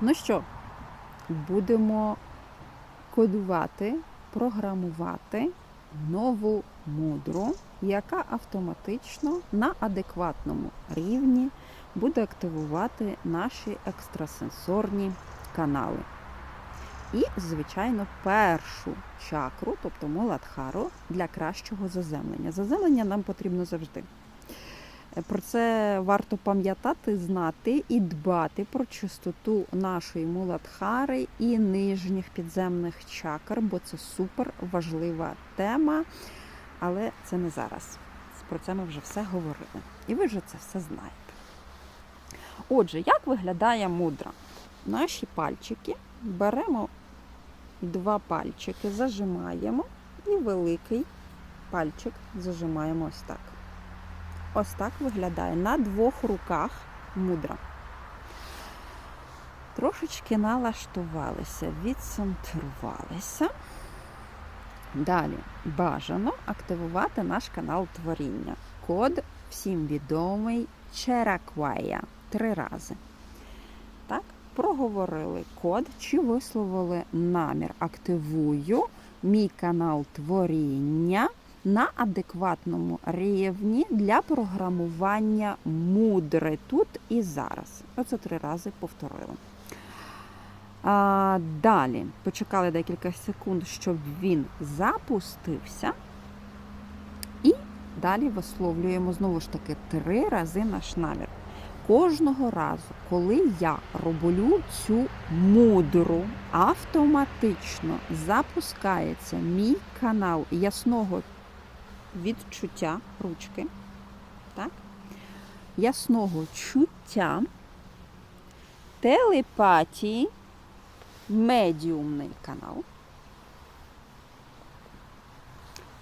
Ну що, будемо кодувати, програмувати нову мудру, яка автоматично на адекватному рівні буде активувати наші екстрасенсорні канали. І, звичайно, першу чакру, тобто Муладхару, для кращого заземлення. Заземлення нам потрібно завжди. Про це варто пам'ятати, знати і дбати про чистоту нашої муладхари і нижніх підземних чакр, бо це супер важлива тема, але це не зараз. Про це ми вже все говорили. І ви вже це все знаєте. Отже, як виглядає мудра? Наші пальчики беремо два пальчики, зажимаємо і великий пальчик зажимаємо ось так. Ось так виглядає на двох руках мудра. Трошечки налаштувалися, відцентрувалися. Далі бажано активувати наш канал творіння. Код всім відомий Чераквая. Три рази. Так, проговорили код чи висловили намір. Активую мій канал творіння на адекватному рівні для програмування мудри тут і зараз. Оце три рази повторили. А, Далі почекали декілька секунд, щоб він запустився. І далі висловлюємо знову ж таки три рази наш намір. Кожного разу, коли я роблю цю мудру, автоматично запускається мій канал ясного відчуття ручки, так? ясного чуття, телепатії, медіумний канал.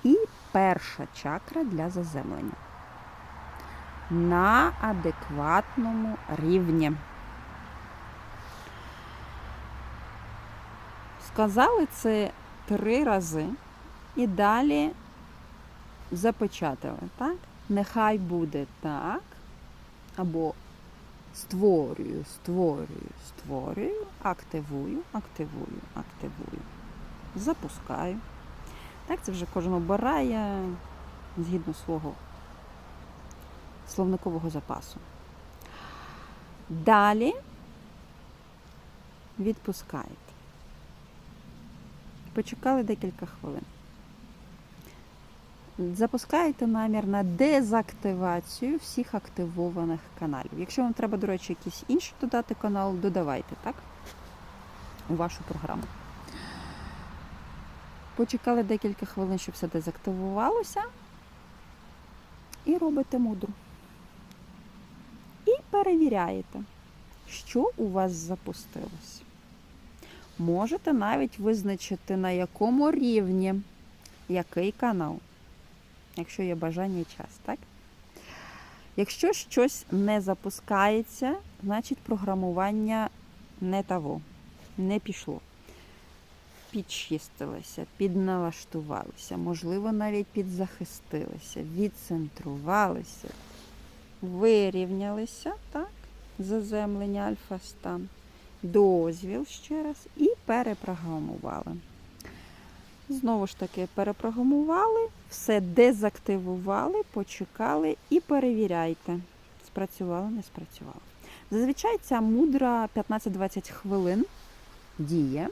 І перша чакра для заземлення. На адекватному рівні. Сказали це три рази і далі запечатали, так? Нехай буде так. Або створюю, створюю, створюю, активую, активую, активую. Запускаю. Так, це вже кожен обирає згідно свого словникового запасу. Далі відпускаєте. Почекали декілька хвилин. Запускаєте намір на дезактивацію всіх активованих каналів. Якщо вам треба, до речі, якийсь інший додати канал, додавайте, так? У вашу програму. Почекали декілька хвилин, щоб все дезактивувалося. І робите мудру. І перевіряєте, що у вас запустилось. Можете навіть визначити, на якому рівні який канал якщо є бажання і час, так? Якщо щось не запускається, значить програмування не того, не пішло. Підчистилися, підналаштувалися, можливо, навіть підзахистилися, відцентрувалися, вирівнялися, так? Заземлення альфа-стан, дозвіл ще раз і перепрограмували. Знову ж таки, перепрограмували, все дезактивували, почекали і перевіряйте. Спрацювало, не спрацювало. Зазвичай ця мудра 15-20 хвилин діє.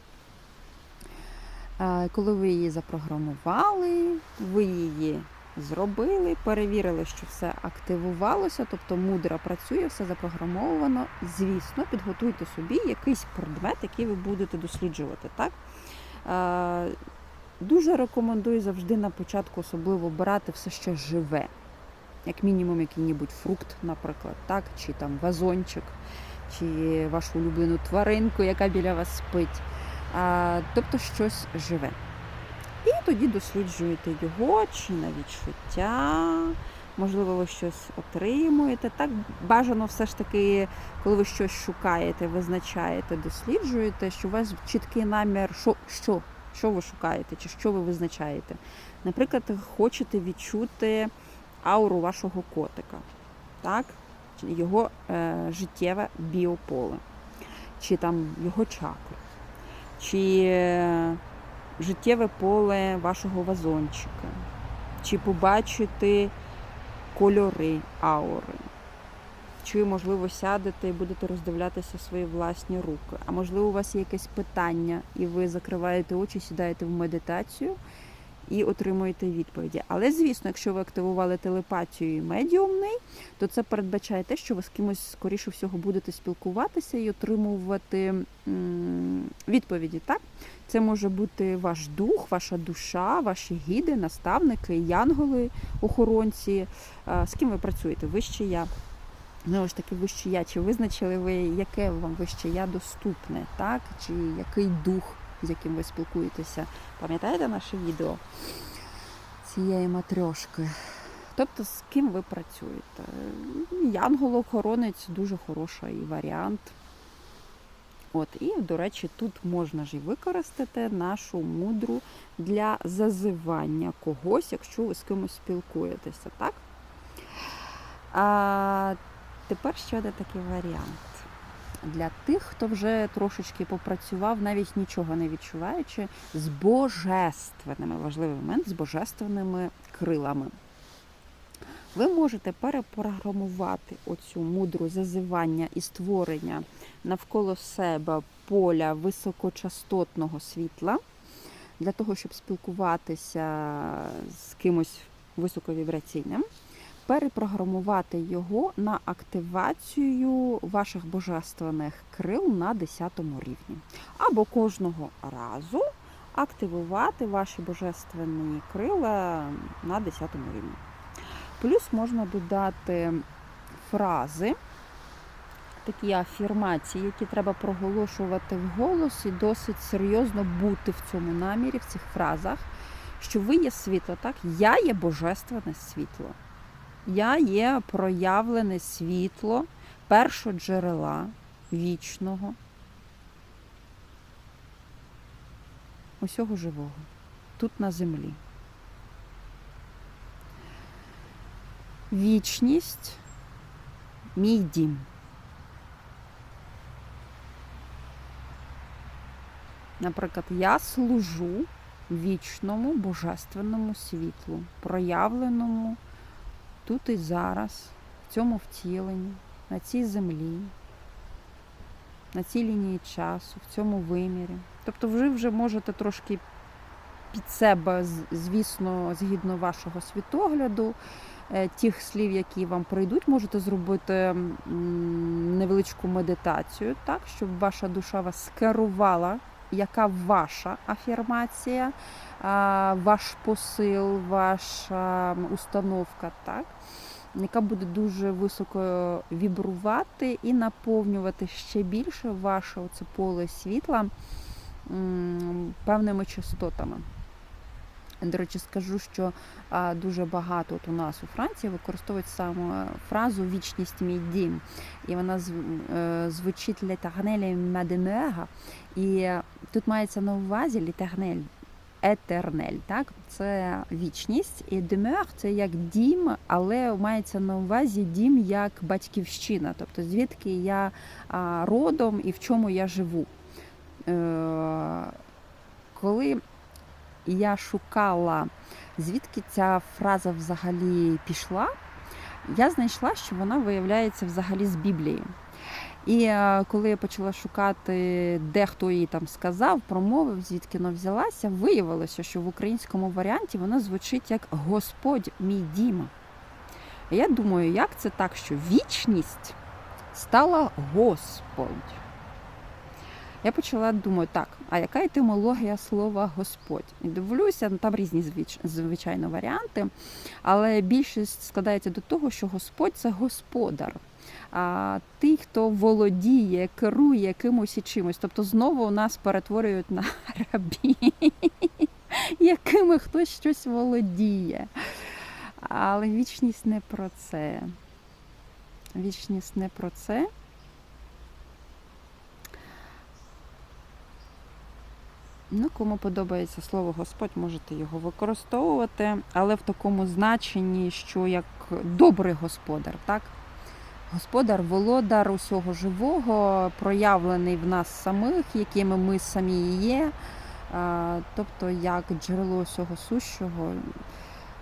Коли ви її запрограмували, ви її зробили, перевірили, що все активувалося, тобто мудра працює, все запрограмовано. Звісно, підготуйте собі якийсь предмет, який ви будете досліджувати. так? Дуже рекомендую завжди на початку особливо брати все ще живе. Як мінімум, який-небудь фрукт, наприклад, так, чи там вазончик, чи вашу улюблену тваринку, яка біля вас спить. А, Тобто щось живе. І тоді досліджуєте його, чи на відчуття, можливо, ви щось отримуєте. Так бажано все ж таки, коли ви щось шукаєте, визначаєте, досліджуєте, що у вас чіткий намір, що, що що ви шукаєте, чи що ви визначаєте. Наприклад, хочете відчути ауру вашого котика, так? його е, життєве біополе. чи там його чакру, чи е, життєве поле вашого вазончика, чи побачити кольори аури. Чи, можливо, сядете і будете роздивлятися свої власні руки. А можливо, у вас є якесь питання, і ви закриваєте очі, сідаєте в медитацію і отримуєте відповіді. Але, звісно, якщо ви активували телепатію і медіумний, то це передбачає те, що ви з кимось, скоріше всього, будете спілкуватися і отримувати відповіді. Так? Це може бути ваш дух, ваша душа, ваші гіди, наставники, янголи, охоронці. З ким ви працюєте? Вище я. Знову ж таки, вище я. Чи визначили ви, яке вам вище я доступне, так? Чи який дух, з яким ви спілкуєтеся? Пам'ятаєте наше відео цієї матрьошки? Тобто, з ким ви працюєте? Янгол-охоронець дуже хороший варіант. От, і, до речі, тут можна ж і використати нашу мудру для зазивання когось, якщо ви з кимось спілкуєтеся, так? А тепер ще один такий варіант. Для тих, хто вже трошечки попрацював, навіть нічого не відчуваючи, з божественними, важливий момент, з божественними крилами. Ви можете перепрограмувати оцю мудру зазивання і створення навколо себе поля високочастотного світла для того, щоб спілкуватися з кимось високовібраційним, перепрограмувати його на активацію ваших божественних крил на 10 рівні. Або кожного разу активувати ваші божественні крила на 10 рівні. Плюс можна додати фрази, такі афірмації, які треба проголошувати вголос і досить серйозно бути в цьому намірі, в цих фразах, що ви є світло, так? Я є божественне світло. Я є проявлене світло першого джерела вічного, усього живого, тут на землі. Вічність мій дім. Наприклад, я служу вічному божественному світлу, проявленому тут і зараз, в цьому втіленні, на цій землі, на цій лінії часу, в цьому вимірі. Тобто ви вже можете трошки під себе, звісно, згідно вашого світогляду, е, тих слів, які вам прийдуть, можете зробити невеличку медитацію, так, щоб ваша душа вас скерувала, яка ваша афірмація, ваш посил, ваша установка, так, яка буде дуже високо вібрувати і наповнювати ще більше ваше оце поле світла певними частотами. До речі, скажу, що дуже багато от у нас у Франції використовують саме фразу Вічність мій дім. І вона е, звучить летарнелі меденега. І тут мається на увазі літернель. Етернель, так, це вічність, і демер це як дім, але мається на увазі дім як батьківщина, тобто звідки я родом і в чому я живу. Е, коли я шукала, звідки ця фраза взагалі пішла, я знайшла, що вона виявляється взагалі з Біблії. І е, коли я почала шукати, де хто її там сказав, промовив, звідки вона взялася, виявилося, що в українському варіанті вона звучить як Господь мій дім. І я думаю, як це так, що вічність стала Господь. Я почала думати, так, а яка етимологія слова Господь? І дивлюся, ну там різні звичайно варіанти, але більшість складається до того, що Господь це господар. А той, хто володіє, керує кимось і чимось. Тобто знову нас перетворюють на рабі, якими хтось щось володіє. Але вічність не про це. Вічність не про це. Ну, кому подобається слово Господь, можете його використовувати, але в такому значенні, що як добрий господар, так? господар, володар усього живого, проявлений в нас самих, якими ми самі є. Тобто як джерело усього сущого.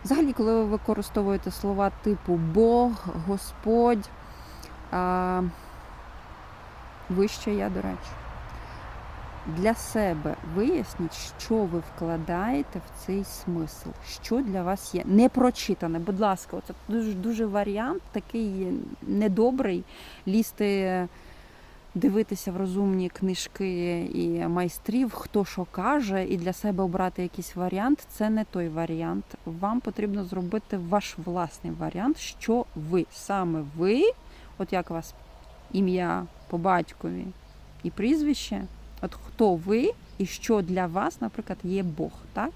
Взагалі, коли ви використовуєте слова типу Бог, Господь, вище я, до речі, для себе виясніть, що ви вкладаєте в цей смисл, що для вас є. Не прочитане, будь ласка, це дуже, дуже варіант такий недобрий лізти. Дивитися в розумні книжки і майстрів, хто що каже, і для себе обрати якийсь варіант це не той варіант. Вам потрібно зробити ваш власний варіант, що ви саме ви, от як у вас ім'я по батькові і прізвище, от хто ви і що для вас, наприклад, є Бог, так?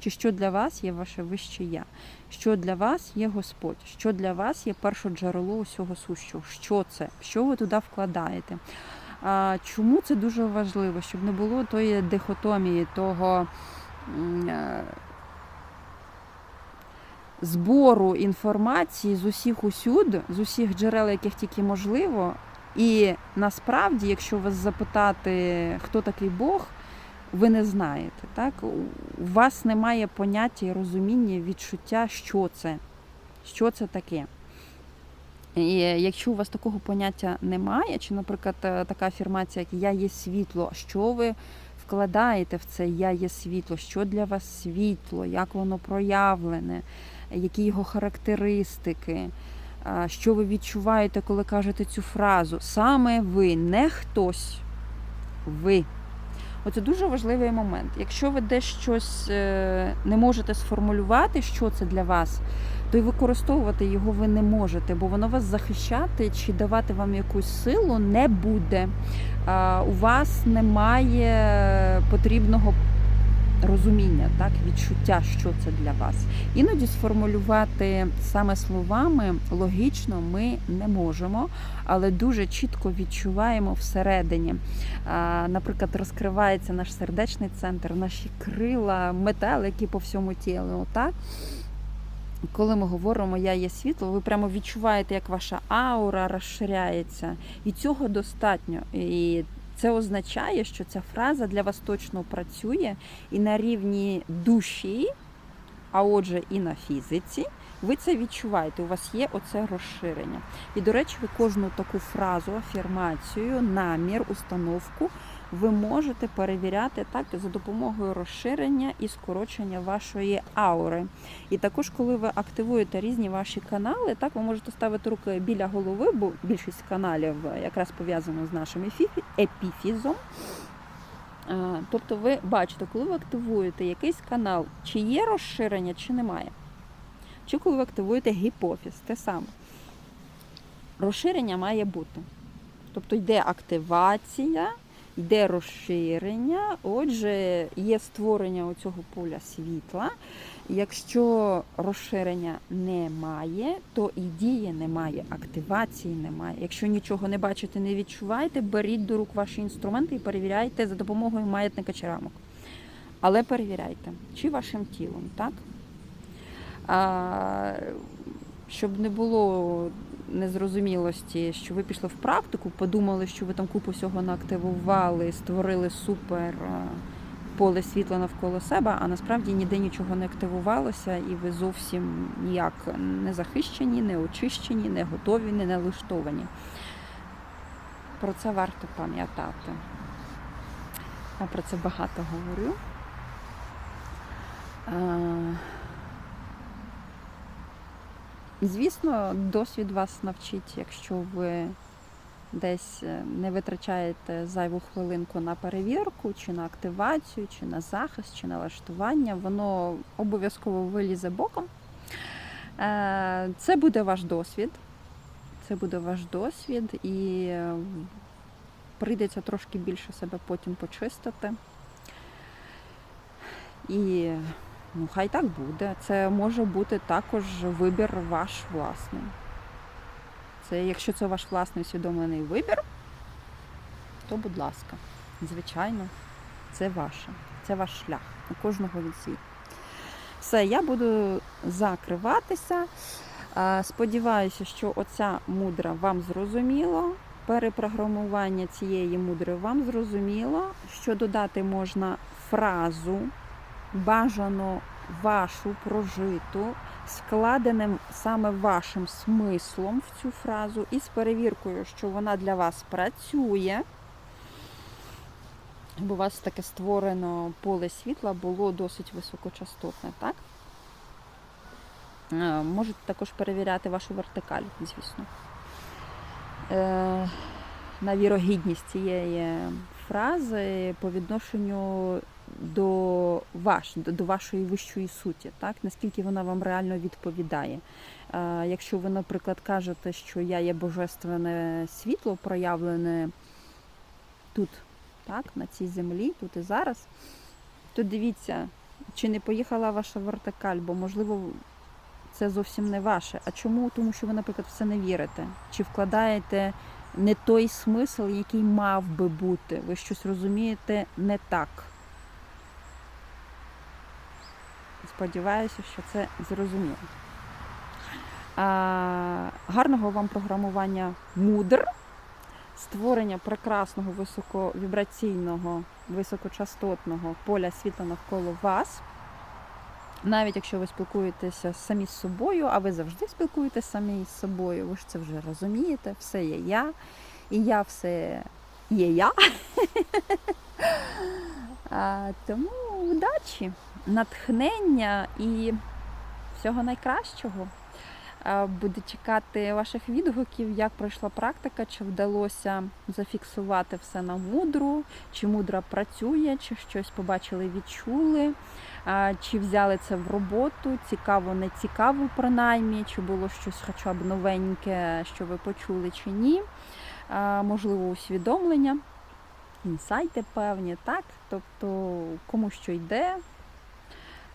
Чи що для вас є ваше вище я? Що для вас є Господь? Що для вас є перше джерело усього сущого? Що це? Що ви туди вкладаєте? Чому це дуже важливо? Щоб не було тої дихотомії, того е, збору інформації з усіх усюд, з усіх джерел, яких тільки можливо. І насправді, якщо вас запитати, хто такий Бог, ви не знаєте. Так? У вас немає поняття розуміння, відчуття, що це, що це таке. І якщо у вас такого поняття немає, чи, наприклад, е, така афірмація, як Я є світло, що ви вкладаєте в це Я є світло, що для вас світло, як воно проявлене, які його характеристики, що ви відчуваєте, коли кажете цю фразу? Саме ви, не хтось, ви. Оце дуже важливий момент. Якщо ви десь щось е, не можете сформулювати, що це для вас, то й використовувати його ви не можете, бо воно вас захищати чи давати вам якусь силу не буде. У вас немає потрібного розуміння, так, відчуття, що це для вас. Іноді сформулювати саме словами логічно ми не можемо, але дуже чітко відчуваємо всередині. Наприклад, розкривається наш сердечний центр, наші крила, метелики по всьому тілу. Так? Коли ми говоримо Я є світло, ви прямо відчуваєте, як ваша аура розширяється. І цього достатньо. І це означає, що ця фраза для вас точно працює і на рівні душі, а отже, і на фізиці. Ви це відчуваєте, у вас є оце розширення. І, до речі, ви кожну таку фразу, афірмацію, намір, установку ви можете перевіряти так за допомогою розширення і скорочення вашої аури. І також, коли ви активуєте різні ваші канали, так ви можете ставити руки біля голови, бо більшість каналів якраз пов'язано з нашим епіфізом. Тобто ви бачите, коли ви активуєте якийсь канал, чи є розширення, чи немає. Чи коли ви активуєте гіпофіз, те саме. Розширення має бути. Тобто йде активація, йде розширення, отже, є створення цього поля світла. Якщо розширення немає, то і дії немає, активації немає. Якщо нічого не бачите, не відчуваєте, беріть до рук ваші інструменти і перевіряйте за допомогою маятника чи рамок. Але перевіряйте, чи вашим тілом, так? А, щоб не було незрозумілості, що ви пішли в практику, подумали, що ви там купу всього наактивували, створили супер поле світла навколо себе, а насправді ніде нічого не активувалося, і ви зовсім ніяк не захищені, не очищені, не готові, не налаштовані. Про це варто пам'ятати. Я про це багато говорю. Звісно, досвід вас навчить, якщо ви десь е, не витрачаєте зайву хвилинку на перевірку, чи на активацію, чи на захист, чи налаштування, воно обов'язково вилізе боком. Е, Це буде ваш досвід. Це буде ваш досвід, і е, прийдеться трошки більше себе потім почистити. І Ну, хай так буде. Це може бути також вибір ваш власний. Це, якщо це ваш власний усвідомлений вибір, то будь ласка, звичайно, це ваше. Це ваш шлях. У кожного він свій. Все, я буду закриватися. Сподіваюся, що оця мудра вам зрозуміла. Перепрограмування цієї мудри вам зрозуміло, що додати можна фразу, бажано вашу прожиту, складеним саме вашим смислом в цю фразу, і з перевіркою, що вона для вас працює. Бо у вас таке створено поле світла було досить високочастотне, так? Е, Можете також перевіряти вашу вертикаль, звісно. Е, На вірогідність цієї фрази по відношенню до, ваш, до вашої вищої суті, так? наскільки вона вам реально відповідає. Е, Якщо ви, наприклад, кажете, що я є божественне світло, проявлене тут, так, на цій землі, тут і зараз, то дивіться, чи не поїхала ваша вертикаль, бо, можливо, це зовсім не ваше. А чому? Тому що ви, наприклад, в це не вірите. Чи вкладаєте не той смисл, який мав би бути. Ви щось розумієте не так. Сподіваюся, що це зрозуміло. Гарного вам програмування мудр, створення прекрасного високовібраційного, високочастотного поля світла навколо вас. Навіть якщо ви спілкуєтеся самі з собою, а ви завжди спілкуєтеся самі з собою, ви ж це вже розумієте, все є я, і я все є я. Тому удачі, натхнення і всього найкращого. А, Буду чекати ваших відгуків, як пройшла практика, чи вдалося зафіксувати все на мудру, чи мудра працює, чи щось побачили, відчули, чи взяли це в роботу, цікаво, не цікаво, принаймні, чи було щось хоча б новеньке, що ви почули, чи ні. Можливо, усвідомлення, інсайти певні, так? Тобто, кому що йде.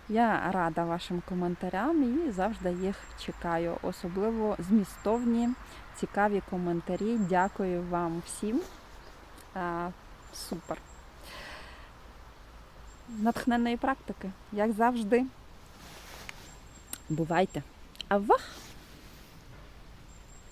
Я рада вашим коментарям і завжди їх чекаю. Особливо змістовні, цікаві коментарі. Дякую вам всім. А, Супер. Натхненної практики, як завжди. Бувайте. Авах!